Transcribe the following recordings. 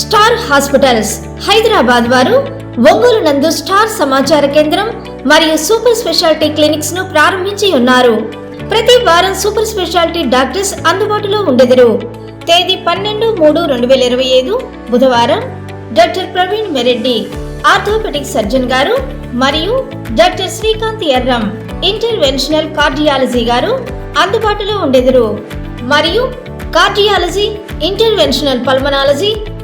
Star hospitals. Hyderabad వారు ఒంగోలు నందు star సమాచార కేంద్రం మరియు సూపర్ స్పెషాలిటీ క్లినిక్స్ను ప్రారంభించి ఉన్నారు. ప్రతి వారం సూపర్ స్పెషాలిటీ డాక్టర్స్ అందుబాటులో ఉండెదరు. తేదీ పన్నెండు మూడు రెండు వేల ఇరవై ఐదు బుధవారం doctor Praveen Mereddy orthopaedic surgeon గారు మరియు doctor Srikanth Erram interventional cardiology గారు అందుబాటులో ఉండెదరు. మరియు cardiology interventional pulmonology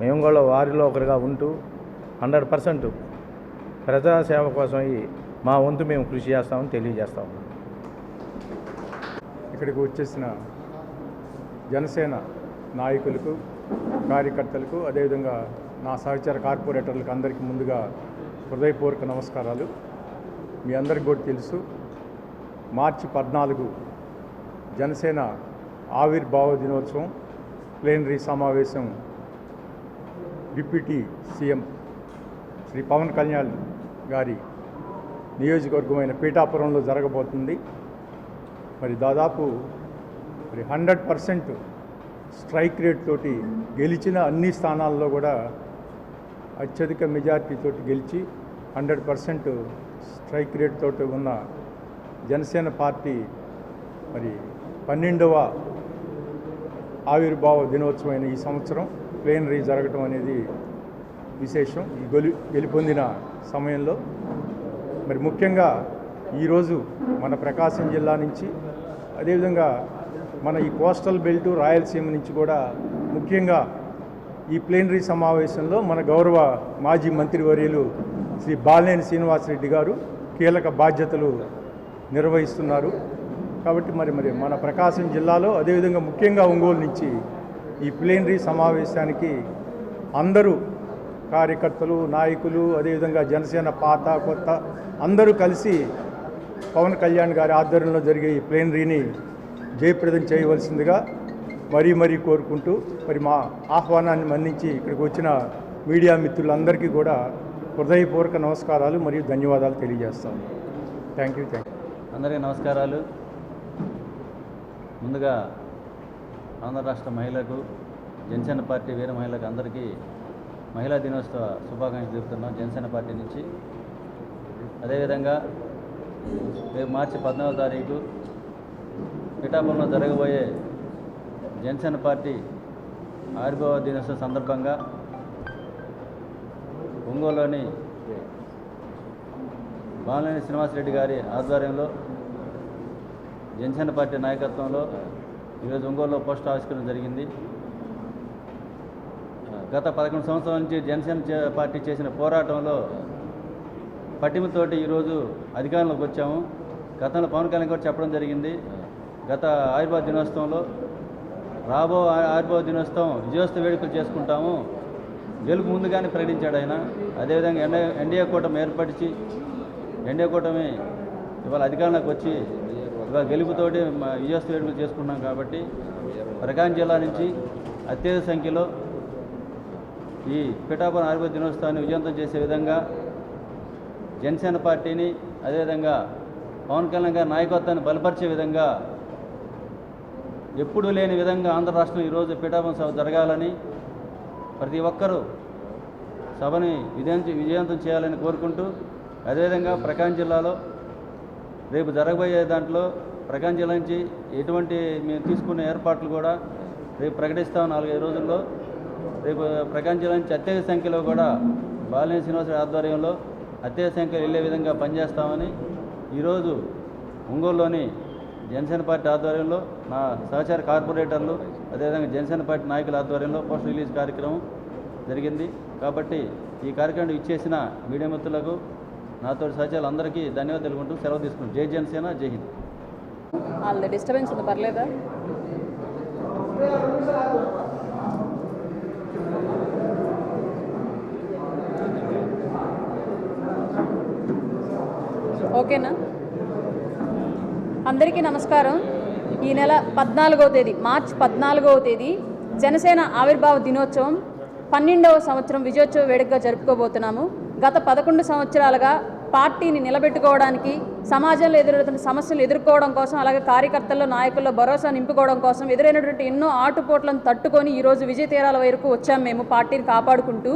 మేము కూడా వారిలో ఒకరిగా ఉంటూ హండ్రెడ్ పర్సెంట్ ప్రజాసేవ కోసం అయ్యి మా వంతు మేము కృషి చేస్తామని తెలియజేస్తాము ఇక్కడికి వచ్చేసిన జనసేన నాయకులకు కార్యకర్తలకు అదేవిధంగా నా సహచర కార్పొరేటర్లకు అందరికీ ముందుగా హృదయపూర్వక నమస్కారాలు. మీ అందరికి కూడా తెలుసు మార్చి పద్నాలుగు జనసేన ఆవిర్భావ దినోత్సవం ప్లేనరీ సమావేశం డిప్యూటీ సీఎం శ్రీ పవన్ కళ్యాణ్ గారి నియోజకవర్గమైన పీఠాపురంలో జరగబోతుంది. మరి దాదాపు మరి హండ్రెడ్ పర్సెంట్ స్ట్రైక్ రేట్ తోటి గెలిచిన అన్ని స్థానాల్లో కూడా అత్యధిక మెజార్టీ గెలిచి హండ్రెడ్ పర్సెంట్ స్ట్రైక్ రేట్ తోటి ఉన్న జనసేన పార్టీ మరి పన్నెండవ ఆవిర్భావ దినోత్సవమైన ఈ సంవత్సరం ప్లేనరీ జరగటం అనేది విశేషం. ఈ గొలి గెలుపొందిన సమయంలో మరి ముఖ్యంగా ఈరోజు మన ప్రకాశం జిల్లా నుంచి అదేవిధంగా మన ఈ కోస్టల్ బెల్ట్ రాయలసీమ నుంచి కూడా ముఖ్యంగా ఈ ప్లేనరీ సమావేశంలో మన గౌరవ మాజీ మంత్రివర్యులు శ్రీ బాలినేని శ్రీనివాసరెడ్డి గారు కీలక బాధ్యతలు నిర్వహిస్తున్నారు. కాబట్టి మరి మరి మన ప్రకాశం జిల్లాలో అదేవిధంగా ముఖ్యంగా ఒంగోలు నుంచి ఈ ప్లేనరీ సమావేశానికి అందరూ కార్యకర్తలు నాయకులు అదేవిధంగా జనసేన పాత కొత్త అందరూ కలిసి పవన్ కళ్యాణ్ గారి ఆధ్వర్యంలో జరిగే ఈ ప్లేనరీని జయప్రదం చేయవలసిందిగా మరీ మరీ కోరుకుంటూ మరి మా ఆహ్వానాన్ని మన్నించి ఇక్కడికి వచ్చిన మీడియా మిత్రులందరికీ కూడా హృదయపూర్వక నమస్కారాలు మరియు ధన్యవాదాలు తెలియజేస్తాం థ్యాంక్ యూ థ్యాంక్ యూ అందరికీ నమస్కారాలు. ముందుగా ఆంధ్ర రాష్ట్ర మహిళకు జనసేన పార్టీ వీర మహిళలకు అందరికీ మహిళా దినోత్సవ శుభాకాంక్షలు చెబుతున్నాం జనసేన పార్టీ నుంచి. అదేవిధంగా రేపు మార్చి పద్నాలుగో తారీఖు పిఠాపురంలో జరగబోయే జనసేన పార్టీ ఆవిర్భావ దినోత్సవం సందర్భంగా ఒంగోలులోని బాలనేని శ్రీనివాసరెడ్డి గారి ఆధ్వర్యంలో జనసేన పార్టీ నాయకత్వంలో ఈరోజు ఒంగోలులో పోస్ట్ ఆవిష్కరణ జరిగింది గత పదకొండు సంవత్సరాల నుంచి జనసేన పార్టీ చేసిన పోరాటంలో పట్టిమతోటి ఈరోజు అధికారంలోకి వచ్చాము గతంలో పవన్ కళ్యాణ్ కూడా చెప్పడం జరిగింది గత ఆయుర్వేద దినోత్సవంలో రాబో ఆయుర్వేద దినోత్సవం విజయోత్సవ వేడుకలు చేసుకుంటాము గెలుపు ముందుగానే ప్రకటించాడు ఆయన అదేవిధంగా ఎన్ఏ ఎన్డీఏ కూటమి ఏర్పరిచి ఎన్డీఏ కూటమి ఇవాళ అధికారంలోకి వచ్చి గెలుపుతోటి మా విజయోత్సవ వేడుకలు చేసుకున్నాం కాబట్టి ప్రకాశం జిల్లా నుంచి అత్యధిక సంఖ్యలో ఈ పిఠాపురం ఆరోగ్య దినోత్సవాన్ని విజయవంతం చేసే విధంగా జనసేన పార్టీని అదేవిధంగా పవన్ కళ్యాణ్ గారి నాయకత్వాన్ని బలపరిచే విధంగా ఎప్పుడూ లేని విధంగా ఆంధ్ర రాష్ట్రం ఈరోజు పీఠాపురం సభ జరగాలని ప్రతి ఒక్కరూ సభని విజయం విజయవంతం చేయాలని కోరుకుంటూ అదేవిధంగా ప్రకాశం జిల్లాలో రేపు జరగబోయే దాంట్లో ప్రకాశం జిల్లా నుంచి ఎటువంటి మేము తీసుకున్న ఏర్పాట్లు కూడా రేపు ప్రకటిస్తాం నాలుగైదు రోజుల్లో. రేపు ప్రకాశం జిల్లా నుంచి అత్యధిక సంఖ్యలో కూడా బాలినేని శ్రీనివాసరావు ఆధ్వర్యంలో అత్యధిక సంఖ్యలో వెళ్ళే విధంగా పనిచేస్తామని ఈరోజు ఒంగోలులోని జనసేన పార్టీ ఆధ్వర్యంలో నా సహచార కార్పొరేటర్లు అదేవిధంగా జనసేన పార్టీ నాయకుల ఆధ్వర్యంలో పోస్ట్ రిలీజ్ కార్యక్రమం జరిగింది. కాబట్టి ఈ కార్యక్రమం ఇచ్చేసిన మీడియా మిత్రులకు నాతో సహచరులు అందరికీ ధన్యవాదాలు తెలుగుంటూ సెలవు తీసుకుంటాం. జై జనసేన జై హింద్. వాళ్ళ డిస్టర్బెన్స్ ఉంది? పర్లేదా? ఓకేనా? అందరికీ నమస్కారం. ఈ నెల పద్నాలుగవ తేదీ మార్చ్ పద్నాలుగవ తేదీ జనసేన ఆవిర్భావ దినోత్సవం పన్నెండవ సంవత్సరం విజయోత్సవ వేడుకగా జరుపుకోబోతున్నాము. గత పదకొండు సంవత్సరాలుగా పార్టీని నిలబెట్టుకోవడానికి సమాజంలో ఎదురవుతున్న సమస్యలు ఎదుర్కోవడం కోసం అలాగే కార్యకర్తల్లో నాయకుల్లో భరోసా నింపుకోవడం కోసం ఎదురైనటువంటి ఎన్నో ఆటుపోట్లను తట్టుకొని ఈరోజు విజయ తీరాల వరకు వచ్చాం మేము పార్టీని కాపాడుకుంటూ.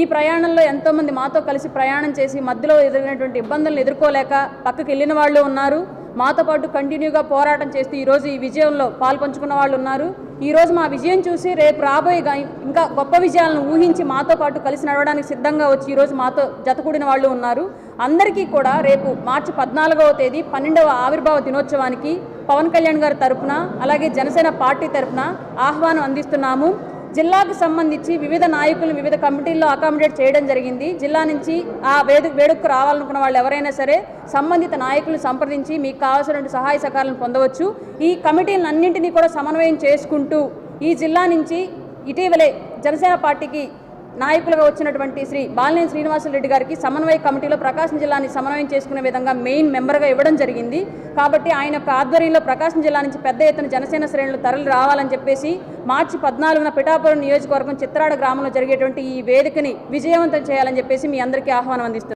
ఈ ప్రయాణంలో ఎంతోమంది మాతో కలిసి ప్రయాణం చేసి మధ్యలో ఎదురైనటువంటి ఇబ్బందులను ఎదుర్కోలేక పక్కకి వెళ్ళిన వాళ్ళు ఉన్నారు. మాతో పాటు కంటిన్యూగా పోరాటం చేస్తూ ఈరోజు ఈ విజయంలో పాల్పంచుకున్న వాళ్ళు ఉన్నారు. ఈరోజు మా విజయం చూసి రేపు రాబోయే ఇంకా గొప్ప విజయాలను ఊహించి మాతో పాటు కలిసి నడవడానికి సిద్ధంగా వచ్చి ఈరోజు మాతో జతకూడిన వాళ్ళు ఉన్నారు. అందరికీ కూడా రేపు మార్చి పద్నాలుగవ తేదీ పన్నెండవ ఆవిర్భావ దినోత్సవానికి పవన్ కళ్యాణ్ గారి తరపున అలాగే జనసేన పార్టీ తరపున ఆహ్వానం అందిస్తున్నాము. జిల్లాకు సంబంధించి వివిధ నాయకులను వివిధ కమిటీల్లో అకామిడేట్ చేయడం జరిగింది. జిల్లా నుంచి ఆ వేడు వేడుకకు రావాలనుకున్న వాళ్ళు ఎవరైనా సరే సంబంధిత నాయకులను సంప్రదించి మీకు కావాల్సినటువంటి సహాయ సహకారాలను పొందవచ్చు. ఈ కమిటీలను అన్నింటినీ కూడా సమన్వయం చేసుకుంటూ ఈ జిల్లా నుంచి ఇటీవలే జనసేన పార్టీకి నాయకులుగా వచ్చినటువంటి శ్రీ బాలినేని శ్రీనివాసరెడ్డి గారికి సమన్వయ కమిటీలో ప్రకాశం జిల్లాని సమన్వయం చేసుకునే విధంగా మెయిన్ మెంబర్గా ఇవ్వడం జరిగింది. కాబట్టి ఆయన యొక్క ఆధ్వర్యంలో ప్రకాశం జిల్లా నుంచి పెద్ద ఎత్తున జనసేన శ్రేణులు తరలి రావాలని చెప్పేసి మార్చి పద్నాలుగున పిఠాపురం నియోజకవర్గం చిత్రాడ గ్రామంలో జరిగేటువంటి ఈ వేదికని విజయవంతం చేయాలని చెప్పేసి మీ అందరికీ ఆహ్వానం అందిస్తున్నాను